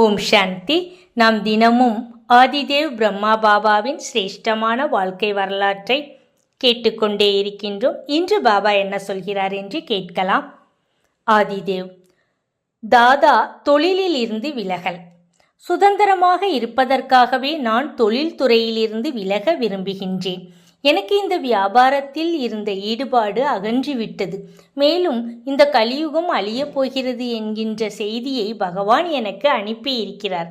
ஓம் சாந்தி. நாம் தினமும் ஆதிதேவ் பிரம்மா பாபாவின் சிரேஷ்டமான வாழ்க்கை வரலாற்றை கேட்டுக்கொண்டே இருக்கின்றோம். இன்று பாபா என்ன சொல்கிறார் என்று கேட்கலாம். ஆதிதேவ் தாதா தொழிலில் இருந்து விலகல். சுதந்திரமாக இருப்பதற்காகவே நான் தொழில்துறையிலிருந்து விலக விரும்புகின்றேன். எனக்கு இந்த வியாபாரத்தில் இருந்த ஈடுபாடு அகன்றிவிட்டது. மேலும் இந்த கலியுகம் அழியப் போகிறது என்கின்ற செய்தியை பகவான் எனக்கு அனுப்பியிருக்கிறார்.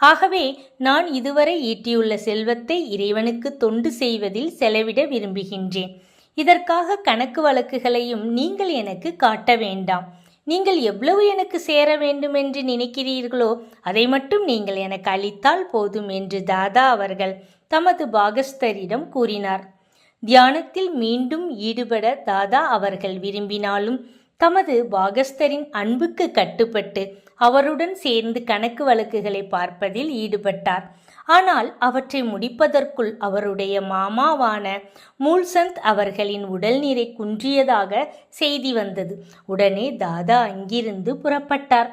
ஆகவே நான் இதுவரை ஈட்டியுள்ள செல்வத்தை இறைவனுக்கு தொண்டு செய்வதில் செலவிட விரும்புகின்றேன். இதற்காக கணக்கு வழக்குகளையும் நீங்கள் எனக்கு காட்ட வேண்டாம். நீங்கள் எவ்வளவு எனக்கு சேர வேண்டும் என்று நினைக்கிறீர்களோ அதை மட்டும் நீங்கள் எனக்கு அளித்தால் போதும் என்று தாதா அவர்கள் தமது பாகஸ்தரிடம் கூறினார். தியானத்தில் மீண்டும் ஈடுபட தாதா அவர்கள் விரும்பினாலும் தமது பாகஸ்தரின் அன்புக்கு கட்டுப்பட்டு அவருடன் சேர்ந்து கணக்கு வழக்குகளை பார்ப்பதில் ஈடுபட்டார். ஆனால் அவற்றை முடிப்பதற்குள் அவருடைய மாமாவான மூல்சந்த் அவர்களின் உடல்நிலை குன்றியதாக செய்தி வந்தது. உடனே தாதா அங்கிருந்து புறப்பட்டார்.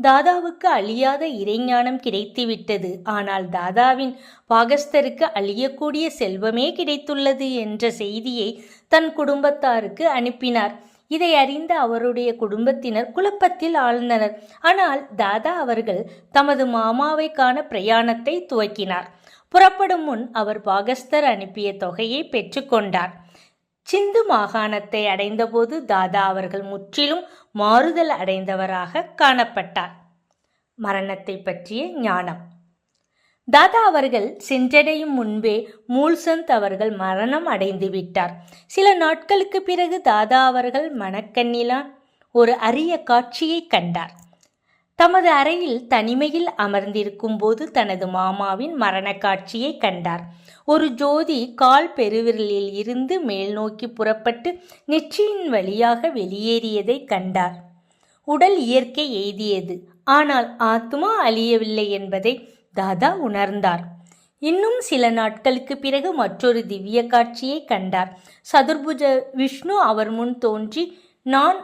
தாதாவுக்கு அழியாத இறைஞானம் கிடைத்துவிட்டது. ஆனால் தாதாவின் பாகஸ்தருக்கு அழியக்கூடிய செல்வமே கிடைத்துள்ளது என்ற செய்தியை தன் குடும்பத்தாருக்கு அனுப்பினார். இதை அறிந்த அவருடைய குடும்பத்தினர் குழப்பத்தில் ஆழ்ந்தனர். ஆனால் தாதா அவர்கள் தமது மாமாவை காண பிரயாணத்தை துவக்கினார். புறப்படும் முன் அவர் பாகஸ்தர் அனுப்பிய தொகையை பெற்றுக்கொண்டார். சிந்து மாகாணத்தை அடைந்தபோது தாதா அவர்கள் முற்றிலும் மாறுதல் அடைந்தவராக காணப்பட்டார். மரணத்தை பற்றிய ஞானம். தாதா அவர்கள் சென்றடையும் முன்பே மூல்சந்த் அவர்கள் மரணம் அடைந்து விட்டார். சில நாட்களுக்கு பிறகு தாதா அவர்கள் மணக்கண்ணிலான் ஒரு அரிய காட்சியை கண்டார். தமது அறையில் தனிமையில் அமர்ந்திருக்கும் போது தனது மாமாவின் மரண காட்சியை கண்டார். ஒரு ஜோதி கால் பெருவிரலில் இருந்து மேல் நோக்கி புறப்பட்டு நெற்றியின் வழியாக வெளியேறியதை கண்டார். உடல் இயற்கை எய்தியது. ஆனால் ஆத்மா அழியவில்லை என்பதை தாதா உணர்ந்தார். இன்னும் சில நாட்களுக்கு பிறகு மற்றொரு திவ்ய காட்சியை கண்டார். சதுர்புஜ விஷ்ணு அவர் முன் தோன்றி நான்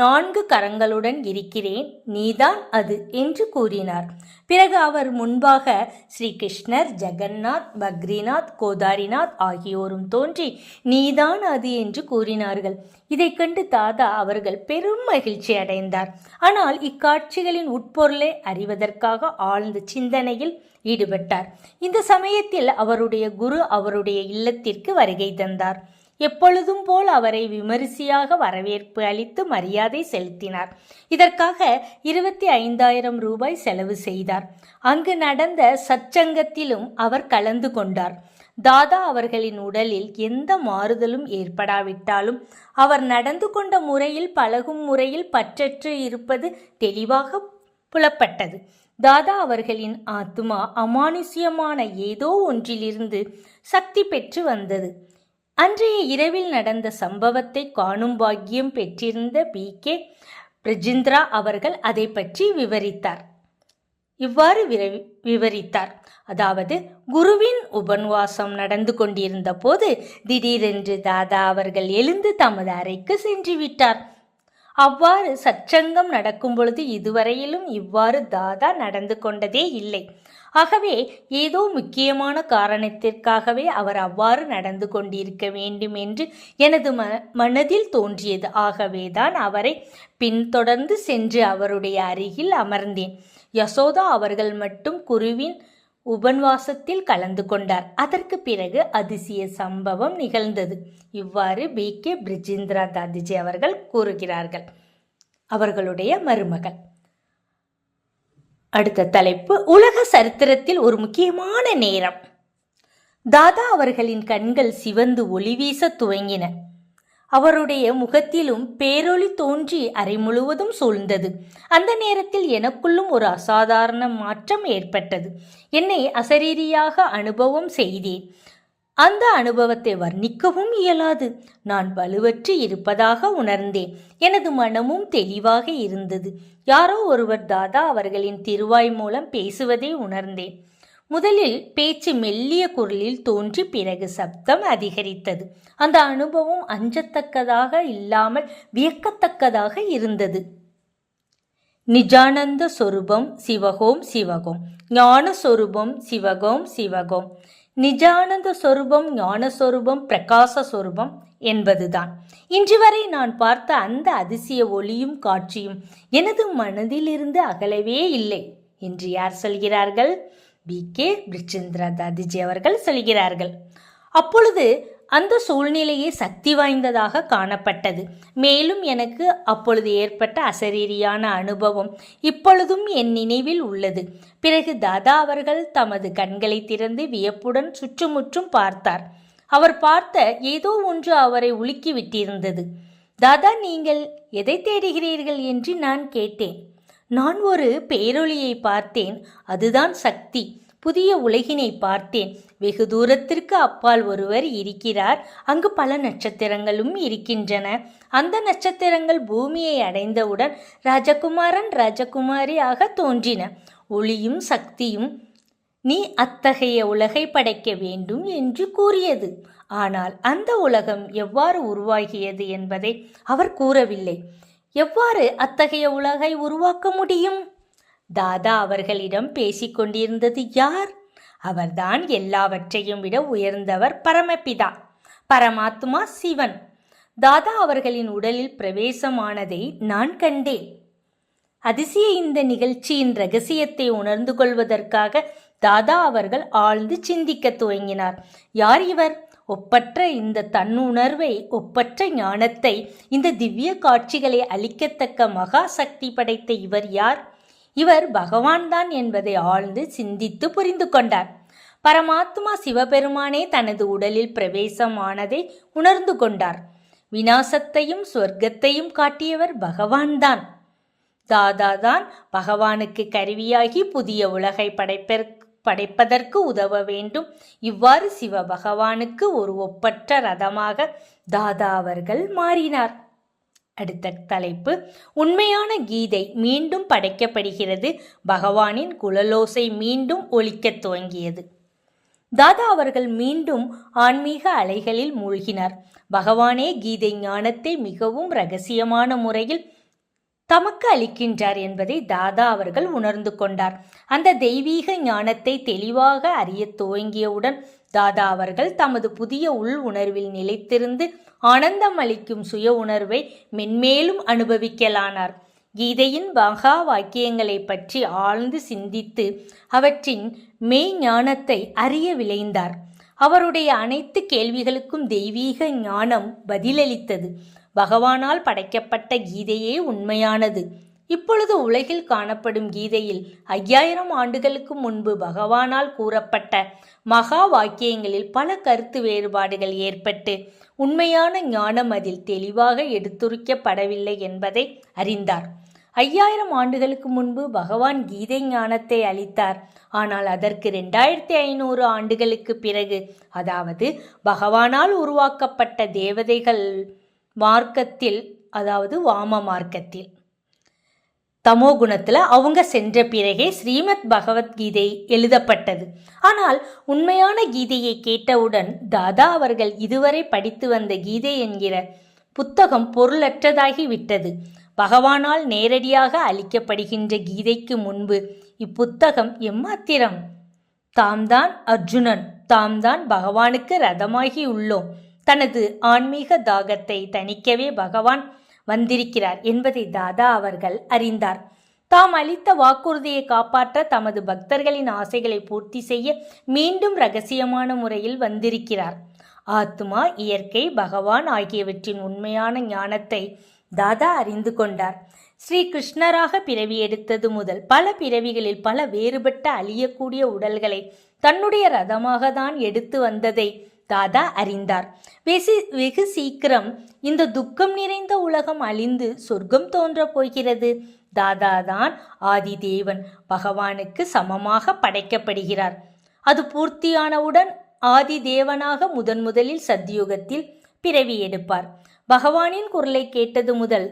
நான்கு கரங்களுடன் இருக்கிறேன் நீதான் அது என்று கூறினார். பிறகு அவர் முன்பாக ஸ்ரீகிருஷ்ணர் ஜெகந்நாத் ஜெகநாத் பக்ரிநாத் கோதாரிநாத் ஆகியோரும் தோன்றி நீதான் அது என்று கூறினார்கள். இதைக் கண்டு தாதா அவர்கள் பெரும் மகிழ்ச்சி அடைந்தார். ஆனால் இக்காட்சிகளின் உட்பொருளை அறிவதற்காக ஆழ்ந்த சிந்தனையில் ஈடுபட்டார். இந்த சமயத்தில் அவருடைய குரு அவருடைய இல்லத்திற்கு வருகை தந்தார். எப்பொழுதும் போல் அவரை விமரிசையாக வரவேற்பு அளித்து மரியாதை செலுத்தினார். இதற்காக இருபத்தி ஐந்தாயிரம் ரூபாய் செலவு செய்தார். அங்கு நடந்த சச்சங்கத்திலும் அவர் கலந்து கொண்டார். தாதா அவர்களின் உடலில் எந்த மாறுதலும் ஏற்படாவிட்டாலும் அவர் நடந்து கொண்ட முறையில் பழகும் முறையில் பற்றற்று இருப்பது தெளிவாக புலப்பட்டது. தாதா அவர்களின் ஆத்மா அமானுஷ்யமான ஏதோ ஒன்றிலிருந்து சக்தி பெற்று வந்தது. அன்றைய இரவில் நடந்த சம்பவத்தை காணும் பாக்கியம் பெற்றிருந்த பி. கே. பிரஜிந்திரா அவர்கள் அதை பற்றி விவரித்தார். இவ்வாறு விவரித்தார். அதாவது குருவின் உபன்வாசம் நடந்து கொண்டிருந்த போது திடீரென்று தாதா அவர்கள் எழுந்து தமது அறைக்கு சென்று விட்டார். அவ்வாறு சச்சங்கம் நடக்கும் பொழுது இதுவரையிலும் இவ்வாறு தாதா நடந்து கொண்டதே இல்லை. ஆகவே ஏதோ முக்கியமான காரணத்திற்காகவே அவர் அவ்வாறு நடந்து கொண்டிருக்க வேண்டும் என்று எனது ம மனதில் தோன்றியது. ஆகவேதான் அவரை பின்தொடர்ந்து சென்று அவருடைய அருகில் அமர்ந்தேன். யசோதா அவர்கள் மட்டும் குருவின் உபன்வாசத்தில் கலந்து கொண்டார். அதற்கு பிறகு அதிசய சம்பவம் நிகழ்ந்தது. இவ்வாறு பி. கே. பிரிஜேந்திரா தாதிஜி அவர்கள் கூறுகிறார்கள். அவர்களுடைய மருமகள். அடுத்த தலைப்பு. உலக சரித்திரத்தில் ஒரு முக்கியமான நேரம். தாதா அவர்களின் கண்கள் சிவந்து ஒளி வீச துவங்கின. அவருடைய முகத்திலும் பேரொளி தோன்றி அறை முழுவதும் சூழ்ந்தது. அந்த நேரத்தில் எனக்குள்ளும் ஒரு அசாதாரண மாற்றம் ஏற்பட்டது. என்னை அசரீரியாக அனுபவம் செய்தேன். அந்த அனுபவத்தை வர்ணிக்கவும் இயலாது. நான் வலுவற்று இருப்பதாக உணர்ந்தேன். எனது மனமும் தெளிவாக இருந்தது. யாரோ ஒருவர் தாதா அவர்களின் திருவாய் மூலம் பேசுவதை உணர்ந்தேன். முதலில் பேச்சு மெல்லிய குரலில் தோன்றி பிறகு சப்தம் அதிகரித்தது. அந்த அனுபவம் அஞ்சத்தக்கதாக இல்லாமல் வியக்கத்தக்கதாக இருந்தது. நிஜானந்த சொரூபம் சிவகோம் சிவகோம் ஞான சொரூபம் சிவகோம் சிவகோம். நிஜானந்த சொரூபம் ஞான சொரூபம் பிரகாச சொரூபம் என்பதுதான். இன்று வரை நான் பார்த்த அந்த அதிசய ஒளியும் காட்சியும் எனது மனதிலிருந்து அகலவே இல்லை என்று யார் சொல்கிறார்கள்? பி. கே. பிரிச்சந்திர தாதிஜி அவர்கள் சொல்கிறார்கள். அப்பொழுது அந்த சூழ்நிலையே சக்தி வாய்ந்ததாக காணப்பட்டது. மேலும் எனக்கு அப்பொழுது ஏற்பட்ட அசரீரியான அனுபவம் இப்பொழுதும் என் நினைவில் உள்ளது. பிறகு தாதா அவர்கள் தமது கண்களை திறந்து வியப்புடன் சுற்றுமுற்றும் பார்த்தார். அவர் பார்த்த ஏதோ ஒன்று அவரை உலுக்கி விட்டிருந்தது. தாதா நீங்கள் எதை தேடுகிறீர்கள்? என்று நான் கேட்டேன். நான் ஒரு பேரொளியை பார்த்தேன் அதுதான் சக்தி. புதிய உலகினை பார்த்தேன். வெகு தூரத்திற்கு அப்பால் ஒருவர் இருக்கிறார். அங்கு பல நட்சத்திரங்களும் இருக்கின்றன. அந்த நட்சத்திரங்கள் பூமியை அடைந்தவுடன் ராஜகுமாரன் ராஜகுமாரியாக தோன்றின. ஒளியும் சக்தியும் நீ அத்தகைய உலகை படைக்க வேண்டும் என்று கூறியது. ஆனால் அந்த உலகம் எவ்வாறு உருவாகியது என்பதை அவர் கூறவில்லை. எவ்வாறு அத்தகைய உலகை உருவாக்க முடியும்? தாதா அவர்களிடம் பேசிக்கொண்டிருந்தது யார்? அவர்தான் எல்லாவற்றையும் விட உயர்ந்தவர் பரமபிதா பரமாத்மா சிவன். தாதா அவர்களின் உடலில் பிரவேசமானதை நான் கண்டேன். அதிசய இந்த நிகழ்ச்சியின் ரகசியத்தை உணர்ந்து கொள்வதற்காக தாதா அவர்கள் ஆழ்ந்து சிந்திக்க துவங்கினார். யார் இவர்? ஒப்பற்ற இந்த தன்னுணர்வை ஒப்பற்ற ஞானத்தை இந்த திவ்ய காட்சிகளை அளிக்கத்தக்க மகா சக்தி படைத்த இவர் யார்? இவர் பகவான்தான் என்பதை ஆழ்ந்து சிந்தித்து புரிந்து கொண்டார். பரமாத்மா சிவபெருமானே தனது உடலில் பிரவேசமானதை உணர்ந்து கொண்டார். விநாசத்தையும் சொர்க்கத்தையும் காட்டியவர் பகவான்தான் தாதாதான் பகவானுக்கு கருவியாகி புதிய உலகை படைப்பதற்கு படைப்பதற்கு உதவ வேண்டும். இவ்வாறு சிவ பகவானுக்கு ஒரு ஒப்பற்ற ரதமாக தாதா அவர்கள் மாறினார். அடுத்த தலைப்பு உண்மையான கீதை மீண்டும் படைக்கப்படுகிறது. பகவானின் குழலோசை மீண்டும் ஒலிக்கத் துவங்கியது. தாதா அவர்கள் மீண்டும் ஆன்மீக அலைகளில் மூழ்கினார். பகவானே கீதை ஞானத்தை மிகவும் ரகசியமான முறையில் தமக்கு அளிக்கின்றார் என்பதை தாதா அவர்கள் உணர்ந்து கொண்டார். அந்த தெய்வீக ஞானத்தை தெளிவாக அறிய துவங்கியவுடன் தாதா அவர்கள் தமது புதிய உள் உணர்வில் நிலைத்திருந்து ஆனந்தம் அளிக்கும் சுய உணர்வை மென்மேலும் அனுபவிக்கலானார். கீதையின் மகா வாக்கியங்களை பற்றி ஆழ்ந்து சிந்தித்து அவற்றின் மெய் ஞானத்தை அறிய விளைந்தார் அவருடைய அனைத்து கேள்விகளுக்கும் தெய்வீக ஞானம் பதிலளித்தது. பகவானால் படைக்கப்பட்ட கீதையே உண்மையானது. இப்பொழுது உலகில் காணப்படும் கீதையில் ஐயாயிரம் ஆண்டுகளுக்கு முன்பு பகவானால் கூறப்பட்ட மகா வாக்கியங்களில் பல கருத்து வேறுபாடுகள் ஏற்பட்டு உண்மையான ஞானம் அதில் தெளிவாக எடுத்துரைக்கப்படவில்லை என்பதை அறிந்தார். ஐயாயிரம் ஆண்டுகளுக்கு முன்பு பகவான் கீதை ஞானத்தை அளித்தார். ஆனால் அதற்கு ரெண்டாயிரத்தி ஐநூறு ஆண்டுகளுக்கு பிறகு அதாவது பகவானால் உருவாக்கப்பட்ட தேவதைகள் மார்க்கத்தில் அதாவது வாம மார்க்கத்தில். தமோ குணத்தில் அவங்க சென்ற பிறகே ஸ்ரீமத் பகவத்கீதை எழுதப்பட்டது. ஆனால் உண்மையான கீதையை கேட்டவுடன் தாதா அவர்கள் இதுவரை படித்து வந்த கீதை என்கிற புத்தகம் பொருளற்றதாகி விட்டது. பகவானால் நேரடியாக அளிக்கப்படுகின்ற கீதைக்கு முன்பு இப்புத்தகம் எம்மாத்திரம்? தாம் தான் அர்ஜுனன் தாம் தான் பகவானுக்கு ரதமாகி உள்ளோம். தனது ஆன்மீக தாகத்தை தணிக்கவே பகவான் வந்திருக்கிறார் என்பதை தாதா அவர்கள் அறிந்தார். தாம் அளித்த வாக்குறுதியை காப்பாற்ற தமது பக்தர்களின் ஆசைகளை பூர்த்தி செய்ய மீண்டும் ரகசியமான முறையில் வந்திருக்கிறார். ஆத்மா இயற்கை பகவான் ஆகியவற்றின் உண்மையான ஞானத்தை தாதா அறிந்து கொண்டார். ஸ்ரீ கிருஷ்ணராக பிறவி எடுத்தது முதல் பல பிறவிகளில் பல வேறுபட்ட அழியக்கூடிய உடல்களை தன்னுடைய ரதமாக தான் எடுத்து வந்ததை தாதா அறிந்தார். வெசி வெகு சீக்கிரம் இந்த துக்கம் நிறைந்த உலகம் அழிந்து சொர்க்கம் தோன்றப் போகிறது. தாதா தான் ஆதி தேவன் பகவானுக்கு சமமாக படைக்கப்படுகிறார். அது பூர்த்தியானவுடன் ஆதி தேவனாக முதன் முதலில் சத்தியுகத்தில் பிறவி எடுப்பார். பகவானின் குரலை கேட்டது முதல்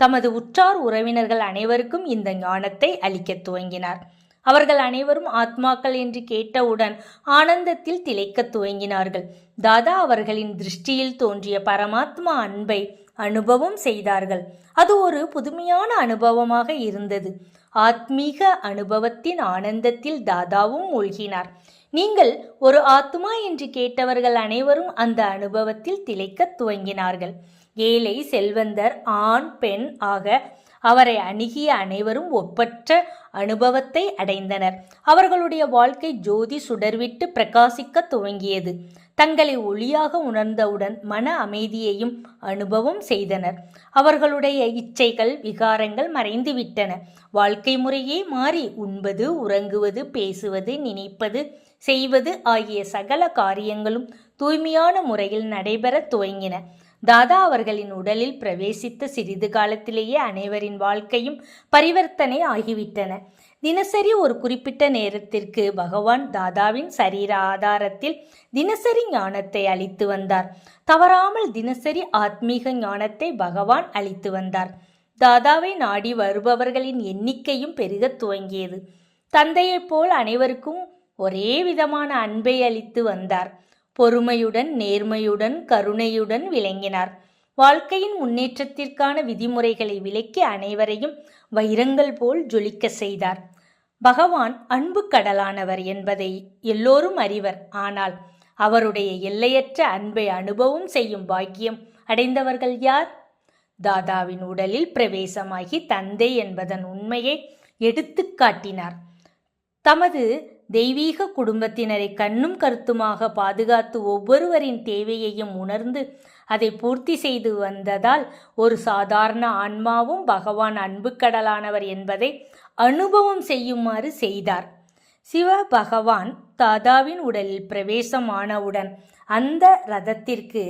தமது உற்றார் உறவினர்கள் அனைவருக்கும் இந்த ஞானத்தை அளிக்கத் துவங்கினார். அவர்கள் அனைவரும் ஆத்மாக்கள் என்று கேட்டவுடன் ஆனந்தத்தில் திளைக்கத் துவங்கினார்கள். தாதா அவர்களின் திருஷ்டியில் தோன்றிய பரமாத்மா அன்பை அனுபவம் செய்தார்கள். அது ஒரு புதுமையான அனுபவமாக இருந்தது. ஆத்மீக அனுபவத்தின் ஆனந்தத்தில் தாதாவும் மூழ்கினார். நீங்கள் ஒரு ஆத்மா என்று கேட்டவர்கள் அனைவரும் அந்த அனுபவத்தில் திளைக்கத் துவங்கினார்கள். ஏழை செல்வந்தர் ஆண் பெண் ஆக அவரை அணுகிய அனைவரும் ஒப்பற்ற அனுபவத்தை அடைந்தனர். அவர்களுடைய வாழ்க்கை ஜோதி சுடர்விட்டு பிரகாசிக்க துவங்கியது. தங்களை ஒளியாக உணர்ந்தவுடன் மன அமைதியையும் அனுபவம் செய்தனர். அவர்களுடைய இச்சைகள் விகாரங்கள் மறைந்துவிட்டன. வாழ்க்கை முறையே மாறி உண்பது உறங்குவது பேசுவது நினைப்பது செய்வது ஆகிய சகல காரியங்களும் தூய்மையான முறையில் நடைபெற துவங்கின. தாதா அவர்களின் உடலில் பிரவேசித்த சிறிது காலத்திலேயே அனைவரின் வாழ்க்கையும் பரிவர்த்தனை ஆகிவிட்டன. தினசரி ஒரு குறிப்பிட்ட நேரத்திற்கு பகவான் தாதாவின் சரீர ஆதாரத்தில் தினசரி ஞானத்தை அளித்து வந்தார். தவறாமல் தினசரி ஆத்மீக ஞானத்தை பகவான் அளித்து வந்தார். தாதாவை நாடி வருபவர்களின் எண்ணிக்கையும் பெருகத் துவங்கியது. தந்தையைப் போல் அனைவருக்கும் ஒரே விதமான அன்பை அளித்து வந்தார். பொறுமையுடன் நேர்மையுடன் கருணையுடன் விளங்கினார். வாழ்க்கையின் முன்னேற்றத்திற்கான விதிமுறைகளை விலக்கி அனைவரையும் வைரங்கள் போல் ஜொலிக்க செய்தார். பகவான் அன்பு கடலானவர் என்பதை எல்லோரும் அறிவர். ஆனால் அவருடைய எல்லையற்ற அன்பை அனுபவம் செய்யும் பாக்கியம் அடைந்தவர்கள் யார்? தாதாவின் உடலில் பிரவேசமாகி தந்தை என்பதன் உண்மையை எடுத்துக்காட்டினார் தமது தெய்வீக குடும்பத்தினரை கண்ணும் கருத்துமாக பாதுகாத்து ஒவ்வொருவரின் தேவையையும் உணர்ந்து அதை பூர்த்தி செய்து வந்ததால் ஒரு சாதாரண ஆன்மாவும் பகவான் அன்பு கடலானவர் என்பதை அனுபவம் செய்யுமாறு செய்தார். சிவ பகவான் தாதாவின் உடலில் பிரவேசமானவுடன் அந்த ரதத்திற்கு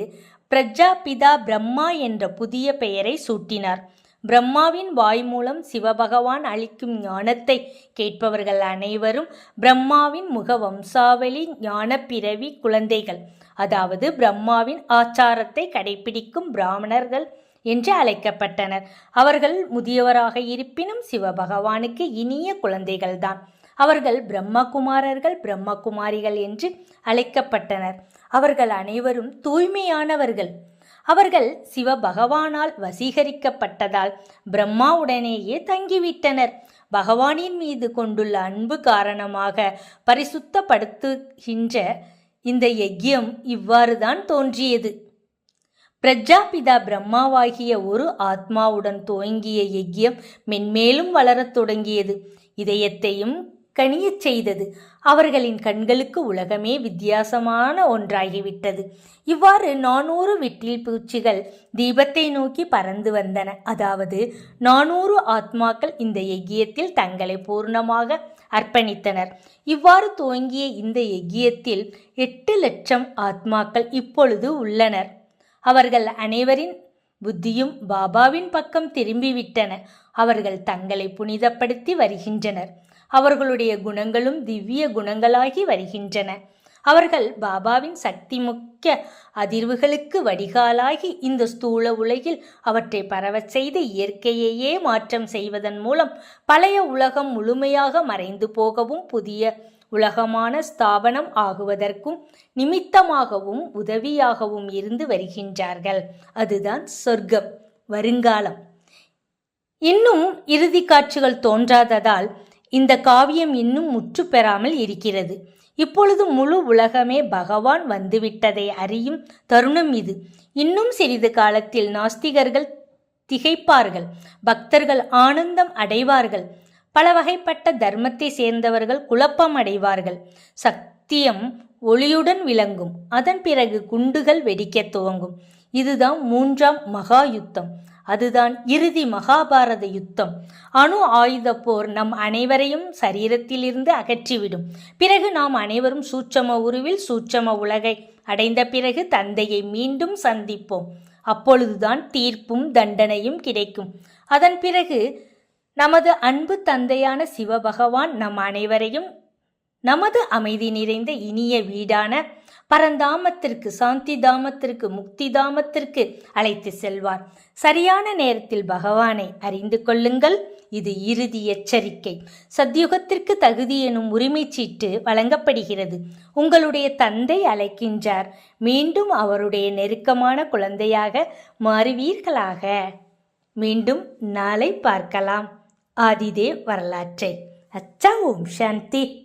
பிரஜாபிதா பிரம்மா என்ற புதிய பெயரை சூட்டினார். பிரம்மாவின் வாய் மூலம் சிவபகவான் அளிக்கும் ஞானத்தை கேட்பவர்கள் அனைவரும் பிரம்மாவின் முக வம்சாவளி ஞான பிறவி குழந்தைகள். அதாவது பிரம்மாவின் ஆச்சாரத்தை கடைபிடிக்கும் பிராமணர்கள் என்று அழைக்கப்பட்டனர். அவர்கள் முதியவராக இருப்பினும் சிவபகவானுக்கு இனிய குழந்தைகள்தான். அவர்கள் பிரம்மகுமாரர்கள் பிரம்மகுமாரிகள் என்று அழைக்கப்பட்டனர். அவர்கள் அனைவரும் தூய்மையானவர்கள். அவர்கள் சிவபகவானால் வசீகரிக்கப்பட்டதால் பிரம்மாவுடனேயே தங்கிவிட்டனர். பகவானின் மீது கொண்டுள்ள அன்பு காரணமாக பரிசுத்தப்படுத்துகின்ற இந்த யஜ்யம் இவ்வாறுதான் தோன்றியது. பிரஜாபிதா பிரம்மாவாகிய ஒரு ஆத்மாவுடன் துவங்கிய யஜ்யம் மென்மேலும் வளரத் தொடங்கியது. இதயத்தையும் கனியச் செய்தது. அவர்களின் கண்களுக்கு உலகமே வித்தியாசமான ஒன்றாகிவிட்டது. இவ்வாறு நானூறு விட்டில் பூச்சிகள் தீபத்தை நோக்கி பறந்து வந்தன. அதாவது நானூறு ஆத்மாக்கள் இந்த எகியத்தில் தங்களை பூர்ணமாக அர்ப்பணித்தனர். இவ்வாறு துவங்கிய இந்த எகியத்தில் எட்டு லட்சம் ஆத்மாக்கள் இப்பொழுது உள்ளனர். அவர்கள் அனைவரின் புத்தியும் பாபாவின் பக்கம் திரும்பிவிட்டன. அவர்கள் தங்களை புனிதப்படுத்தி வருகின்றனர். அவர்களுடைய குணங்களும் திவ்ய குணங்களாகி வருகின்றன. அவர்கள் பாபாவின் சக்தி முக்கிய அதிர்வுகளுக்கு வடிகாலாகி இந்த ஸ்தூல உலகில் அவற்றை பரவச் செய்து இயற்கையையே மாற்றம் செய்வதன் மூலம் பழைய உலகம் முழுமையாக மறைந்து போகவும் புதிய உலகமான ஸ்தாபனம் ஆகுவதற்கும் நிமித்தமாகவும் உதவியாகவும் இருந்து வருகின்றார்கள். அதுதான் சொர்க்கம் வருங்காலம். இன்னும் இறுதி காட்சிகள் தோன்றாததால் இந்த காவியம் இன்னும் முற்று பெறாமல் இருக்கிறது. இப்பொழுது முழு உலகமே பகவான் வந்துவிட்டதை அறியும் தருணம் இது. இன்னும் சிறிது காலத்தில் நாஸ்திகர்கள் திகைப்பார்கள். பக்தர்கள் ஆனந்தம் அடைவார்கள். பல வகைப்பட்ட தர்மத்தை சேர்ந்தவர்கள் குழப்பம் அடைவார்கள். சத்தியம் ஒளியுடன் விளங்கும். அதன் பிறகு குண்டுகள் வெடிக்கத் துவங்கும். இதுதான் மூன்றாம் மகா யுத்தம். அதுதான் இறுதி மகாபாரத யுத்தம். அணு ஆயுத போர் நம் அனைவரையும் சரீரத்திலிருந்து அகற்றிவிடும். பிறகு நாம் அனைவரும் சூட்சம உருவில் சூட்சம உலகை அடைந்த பிறகு தந்தையை மீண்டும் சந்திப்போம். அப்பொழுதுதான் தீர்ப்பும் தண்டனையும் கிடைக்கும். அதன் பிறகு நமது அன்பு தந்தையான சிவபகவான் நம் அனைவரையும் நமது அமைதி நிறைந்த இனிய வீடான பரந்தாமத்திற்கு சாந்தி தாமத்திற்கு முக்தி தாமத்திற்கு அழைத்து செல்வார். சரியான நேரத்தில் பகவானை அறிந்து கொள்ளுங்கள். இது இறுதி எச்சரிக்கை. சத்யுகத்திற்கு தகுதி எனும் உரிமைச் சீட்டு வழங்கப்படுகிறது. உங்களுடைய தந்தை அழைக்கின்றார். மீண்டும் அவருடைய நெருக்கமான குழந்தையாக மாறுவீர்களாக. மீண்டும் நாளை பார்க்கலாம். ஆதிதேவ் வரலாற்றை. அச்சா ஓம் சாந்தி.